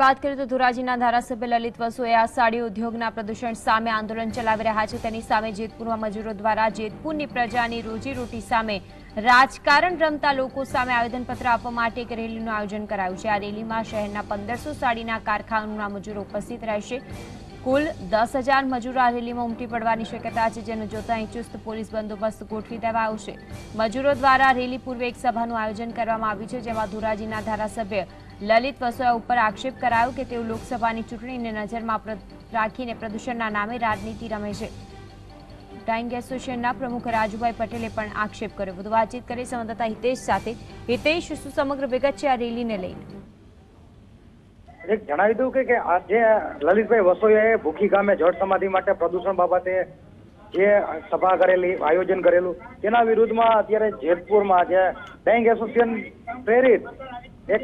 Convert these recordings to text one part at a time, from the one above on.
વાત કરીએ તો ધોરાજીના ધારાસભ્ય લલિત વસોયા સાડી ઉદ્યોગના પ્રદૂષણ સામે આંદોલન ચલાવી રહ્યા છે. તેની સામે જેતપુરમાં મજૂરો દ્વારા જેતપુરની પ્રજાની રોજીરોટી સામે રાજકારણ રમતા લોકો સામે આવેદનપત્ર આપવા માટે એક રેલીનું આયોજન કરાયું છે. આ રેલીમાં શહેરના પંદરસો સાડીના કારખાનાના મજૂરો ઉપસ્થિત રહેશે. કુલ દસ હજાર મજૂરો આ રેલીમાં ઉમટી પડવાની શક્યતા છે, જેને જોતા અહીં ચુસ્ત પોલીસ બંદોબસ્ત ગોઠવી દેવા આવશે મજૂરો દ્વારા રેલી પૂર્વે એક સભાનું આયોજન કરવામાં આવ્યું છે, જેમાં ધોરાજીના ધારાસભ્ય લલિત વસોયા ઉપર આક્ષેપ કરાયો કે તેઓ લોકસભાની ચૂંટણીને નજરમાં રાખીને પ્રદૂષણના નામે રાજનીતિ રમે છે. ડાઇંગ એસોસિએશનના પ્રમુખ રાજુભાઈ પટેલે પણ આક્ષેપ કર્યો. વધુ વાતચીત કરી સંવાદદાતા હિતેશ સાથે. હિતેશ, શું સમગ્ર વિગત છે આ રેલીને લઈને? જણાવી દઉં કે આજે લલિતભાઈ વસોયાએ ભૂખી ગામે જળ સમાધિ માટે પ્રદૂષણ બાબતે જે સભા કરેલી, આયોજન કરેલું, તેના વિરુદ્ધમાં અત્યારે જેતપુરમાં જે ડાઇંગ એસોસિએશન પ્રેરિત એક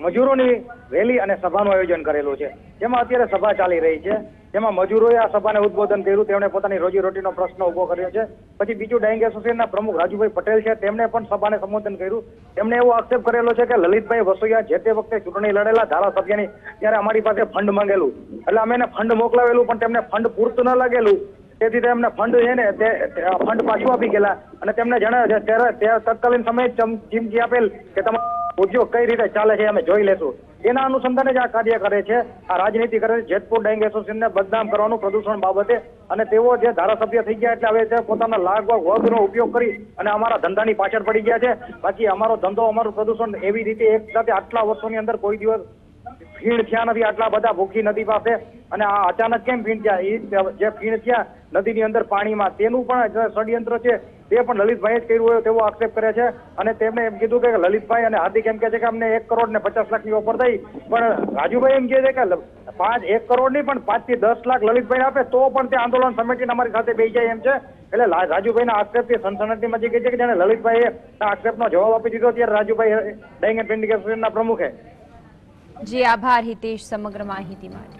મજૂરોની રેલી અને સભાનું આયોજન કરેલું છે. જેમાં અત્યારે સભા ચાલી રહી છે. જેમાં મજૂરોએ આ સભાને ઉદ્બોધન કર્યું. તેમણે પોતાની રોજીરોટીનો પ્રશ્ન ઊભો કર્યો છે. પછી બીજું ડાઇંગ એસોસિએશનના પ્રમુખ રાજુભાઈ પટેલ છે. તેમણે પણ સભાને સંબોધન કર્યું. તેમણે એવો આક્ષેપ કરેલો છે કે લલિતભાઈ વસોયા જે તે વખતે ચૂંટણી લડેલા ધારાસભ્યની, ત્યારે અમારી પાસે ફંડ માંગેલું. એટલે અમે એને ફંડ મોકલાવેલું, પણ તેમને ફંડ પૂરતું ન લાગેલું. તેથી તેમને ફંડ છે ને તે ફંડ પાછું આપી ગયેલા. અને તેમને જણાવ્યું છે, ત્યારે તત્કાલીન સમયે ચીમકી આપેલ કે તમારો ઉદ્યોગ કઈ રીતે ચાલે છે અમે જોઈ લેશું. એના અનુસંધાને જ આ કાર્ય કરે છે. આ રાજનીતિ કરે છે, જેતપુર ડાઇંગ એસોસિએશનને બદનામ કરવાનું પ્રદૂષણ બાબતે. અને તેઓ જે ધારાસભ્ય થઈ ગયા એટલે હવે તે પોતાના લાગ વર્ગનો ઉપયોગ કરી અને અમારા ધંધાની પાછળ પડી ગયા છે. બાકી અમારો ધંધો, અમારું પ્રદૂષણ એવી રીતે એક સાથે આટલા વર્ષોની અંદર કોઈ દિવસ ફીણ થયા નથી, આટલા બધા ભૂખી નદી પાસે. અને આ અચાનક કેમ ફીણ થયા? એ જે ફીણ થયા નદીની અંદર પાણીમાં, તેનું પણ ષડયંત્ર છે, તે પણ લલિતભાઈએ જ કર્યું હોય તેવો આક્ષેપ કરે છે. અને તેમણે એમ કીધું કે લલિતભાઈ અને હાર્દિક એમ કહે છે કે અમને એક કરોડ ને પચાસ લાખની ઓફર થઈ. પણ રાજુભાઈ એમ કહે છે કે પાંચ, એક કરોડ નહીં, પણ પાંચથી દસ લાખ લલિતભાઈ આપે, તો પણ તે આંદોલન સમિતિને અમારી સાથે બેસી જાય એમ છે. એટલે રાજુભાઈના આક્ષેપથી સનસનાટી મચી ગઈ છે કે જેને લલિતભાઈએ આક્ષેપ આક્ષેપનો જવાબ આપી દીધો, ત્યારે રાજુભાઈ ડાઇંગ એન્ડ એસોસિએશનના પ્રમુખે. જી આભાર હિતેશ સમગ્ર માહિતી માટે.